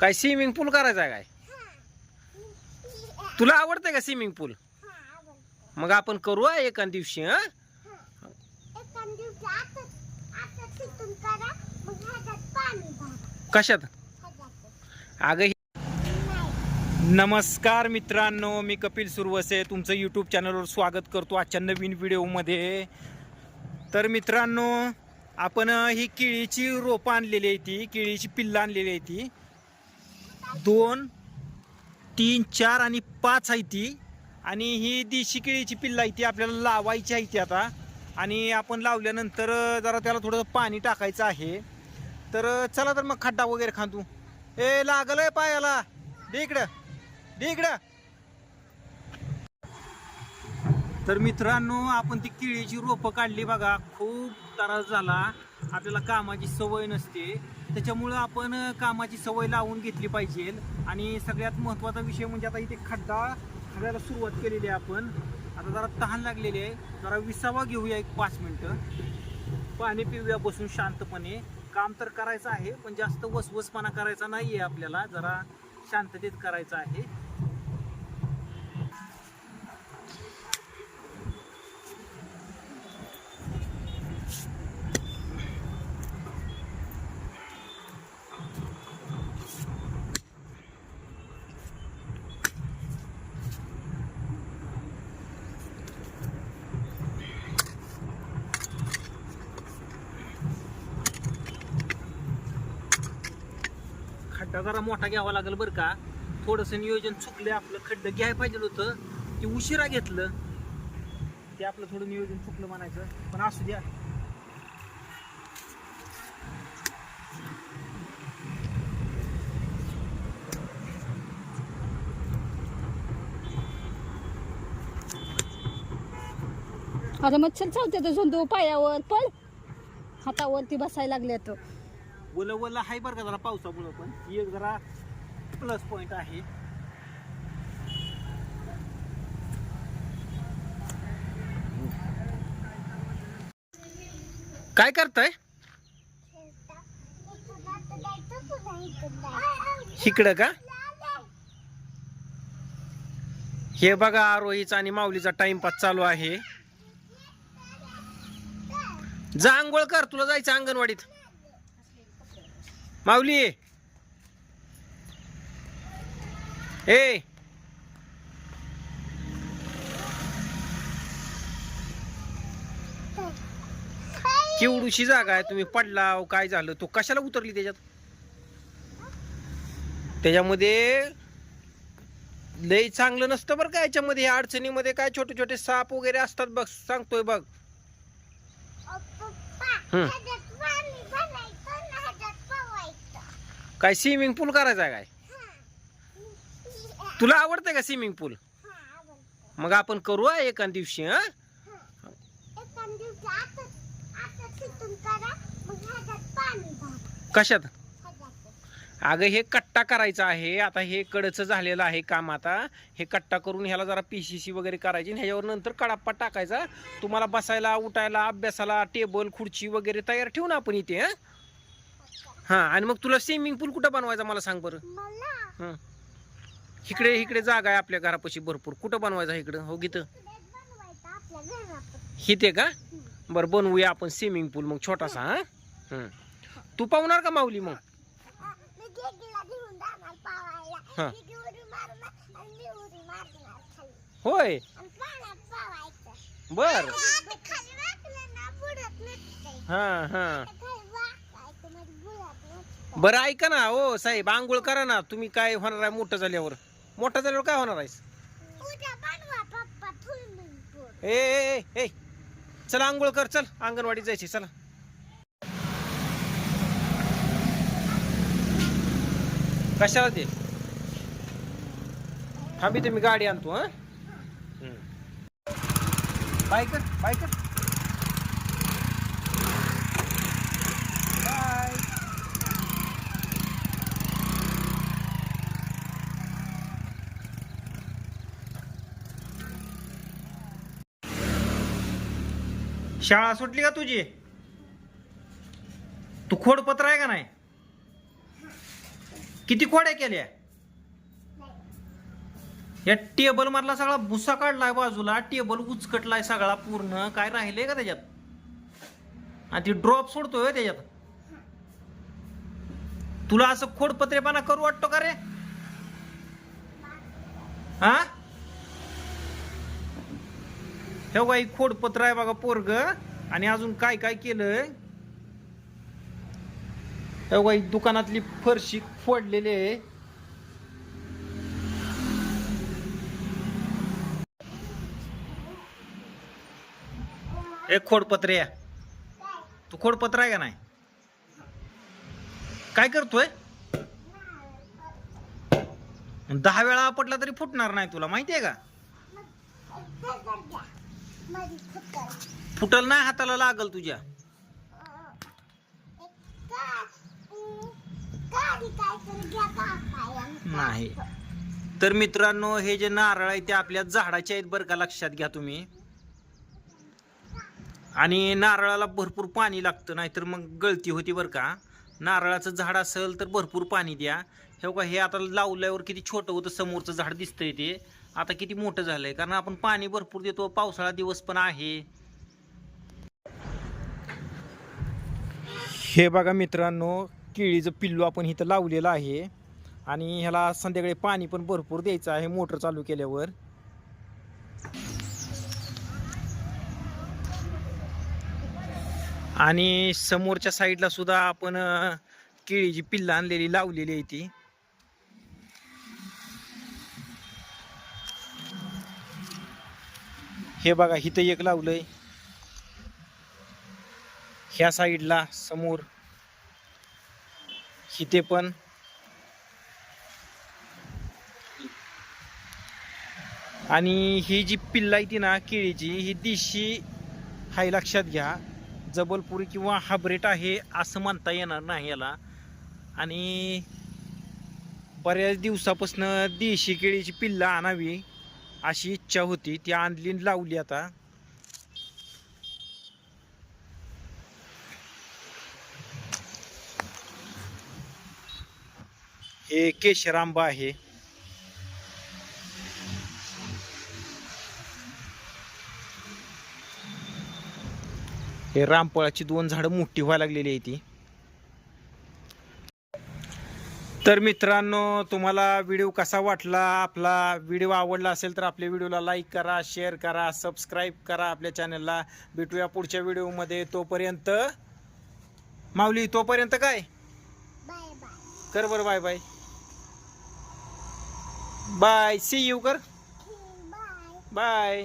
काय स्विमिंग पूल करायचा आहे काय? तुला आवडतंय का स्विमिंग पूल मग आपण करू एका दिवशी हा? कशात? अगं नमस्कार मित्रांनो मी कपिल सुरवसे तुमचं यूट्यूब चॅनलवर स्वागत करतो आजच्या नवीन व्हिडिओमध्ये तर मित्रांनो आपण ही केळीची रोपं आणलेली आहे ती केळीची पिल्लं आणलेली आहे ती. दोन तीन चार आणि पाच आहे ती. आणि ही देशी केळीची पिल्लं आहे ती आपल्याला लावायची आहे ती आता. आणि आपण लावल्यानंतर जरा त्याला थोडंसं पाणी टाकायचं आहे. तर चला तर मग खड्डा वगैरे खांदू. ए लागलं आहे पायाला. दे इकडं. दे इकडं. तर मित्रांनो आपण ती केळीची रोपं काढली बघा. खूप त्रास झाला. आपल्याला कामाची सवय नसते. त्याच्यामुळं आपण कामाची सवय लावून घेतली पाहिजे. आणि सगळ्यात महत्त्वाचा विषय म्हणजे आता इथे खड्डा खड्याला सुरुवात केलेली आहे आपण. आता जरा तहान लागलेली आहे. जरा विसावा घेऊया एक पाच मिनटं. पाणी पिऊया बसून शांतपणे. काम तर करायचं आहे पण जास्त वसवसपणा करायचा नाही आहे आपल्याला. जरा शांततेत करायचं आहे. खड्डा जरा मोठा घ्यावा लागेल बरं का. थोडंसं नियोजन चुकलं आपलं खड्डं घ्यायला पाहिजे होतं. ते उशिरा घेतलं. ते आपलं थोडं नियोजन चुकलं म्हणायचं. पण असू द्या. आता मच्छर चावते तर झोंदू पायावर. पळ. हातावरती बसायला लागले तर ओलं ओलं आहे बरं का जरा पावसामुळं पण. ही एक जरा प्लस पॉईंट आहे. काय करताय? इकडं का? हे बघा आरोहीचा आणि माऊलीचा टाइमपास चालू आहे. जा आंघोळ कर तुला जायचं अंगणवाडीत. माऊली. ए. केवढूशी जागा आहे तुम्ही पडला काय झालं? तो कशाला उतरली त्याच्यात? त्याच्यामध्ये लय चांगलं नसतं बरं का याच्यामध्ये अडचणीमध्ये काय छोटे छोटे साप वगैरे असतात बघ सांगतोय बघ. काय स्विमिंग पूल करायचा आहे काय? तुला आवडतंय का स्विमिंग पूल मग आपण करू हा एका दिवशी हा? कशात? अगं हे कट्टा करायचा आहे. आता हे कडचं झालेलं आहे काम आता. हे कट्टा करून ह्याला जरा पीसीसी वगैरे करायची. आणि ह्याच्यावर नंतर कडाप्पा टाकायचा. तुम्हाला बसायला उठायला अभ्यासाला टेबल खुर्ची वगैरे तयार ठेवू ना आपण इथे हा? हा आणि मग तुला स्विमिंग पूल कुठं बनवायचा मला सांग बरं? मला? हं. इकडे इकडे जागा आहे आपल्या घरापाशी भरपूर. कुठं बनवायचा इकडं? हो गीत. इकडेच बनवायचं आपल्या घरात हिते का? बरं बनवूया आपण स्विमिंग पूल मग छोटासा हा? हं. तू पाहुणार का माऊली मग? मी गेगीला घेऊन जाणार पावायला. गेगी उडी मारणार आणि मी उडी मारणार खाली. होय. आणि पाण्यात पावायचं. बर. आता खाली वाकलं ना बुडत नसते. हा हा आता खाली वाकायचं म्हणजे बुडत नसतं बरं ऐका ना हो साहेब आंघोळ करा ना. तुम्ही काय होणार आहे मोठं झाल्यावर? मोठं झाल्यावर काय होणार आहेस? ए ए ए, ए. चल आंघोळ कर चल. अंगणवाडीत जायची चला. कशाला ते? थांबी तुम्ही गाडी आणतो हा? बाय कर बाय कर बाय शाळा सुटली का तुझी? तू खोडपत्र आहे का नाही? किती खोड्या केल्या? या टेबल मधला सगळा भुसा काढलाय बाजूला टेबल उचकटलाय सगळा पूर्ण. काय राहिले का त्याच्यात? आणि ती ड्रॉप सोडतोय त्याच्यात. तुला असं खोडपत्रेपणा करू वाटतो का रे? हा? हे बाई खोडपत्र आहे बघा पोरग. आणि अजून काय काय केलंय? हे बाई दुकानातली फरशी फोडलेली आहे. एक खोडपत्र या. तू खोडपत्र आहे का नाही? काय करतोय? दहा वेळा आपटला तरी फुटणार नाही तुला माहितीये का? फुटल नाही हाताला लागल तुझ्या? नाही. तर मित्रांनो हे जे नारळ आहे ते आपल्या झाडाचे आहेत बरं का लक्षात घ्या तुम्ही. आणि नारळाला भरपूर पाणी लागतं नाहीतर मग गळती होती बरं का. नारळाचं झाड असेल तर भरपूर पाणी द्या. हे का हे आता लावल्यावर किती छोटं होतं समोरचं झाड दिसतंय ते. आता किती मोठं झालंय? कारण आपण पाणी भरपूर देतो पावसाळा दिवस पण आहे. हे बघा मित्रांनो केळीचं पिल्लू आपण इथं लावलेलं आहे. आणि ह्याला संध्याकाळी पाणी पण भरपूर द्यायचं आहे मोटर चालू केल्यावर. आणि समोरच्या साईडला सुद्धा आपण केळीची पिल्लं आणलेली लावलेली आहे ती. हे बघा इथं एक लावलंय. ह्या साईडला समोर. इथे पण. आणि ही जी पिल्ला आहे ती ना केळीची ही देशी हाय लक्षात घ्या. जबलपुरी किंवा हाब्रेट आहे असं म्हणता येणार नाही याला. आणि बऱ्याच दिवसापासून देशी केळीची पिल्ला आणावी. अशी इच्छा होती ती आणली लावली आता. हे केशर आंबा आहे. हे रामफळाची दोन झाडं मोठी व्हायला लागलेली आहे ती. तर मित्रांनो तुम्हाला व्हिडिओ कसा वाटला आपला व्हिडिओ आवडला असेल तर आपल्या व्हिडिओला लाईक करा शेअर करा सबस्क्राईब करा आपल्या चॅनलला भेटूया पुढच्या व्हिडिओमध्ये. तोपर्यंत माऊली तोपर्यंत काय? कर बरं bye bye bye see you कर. बाय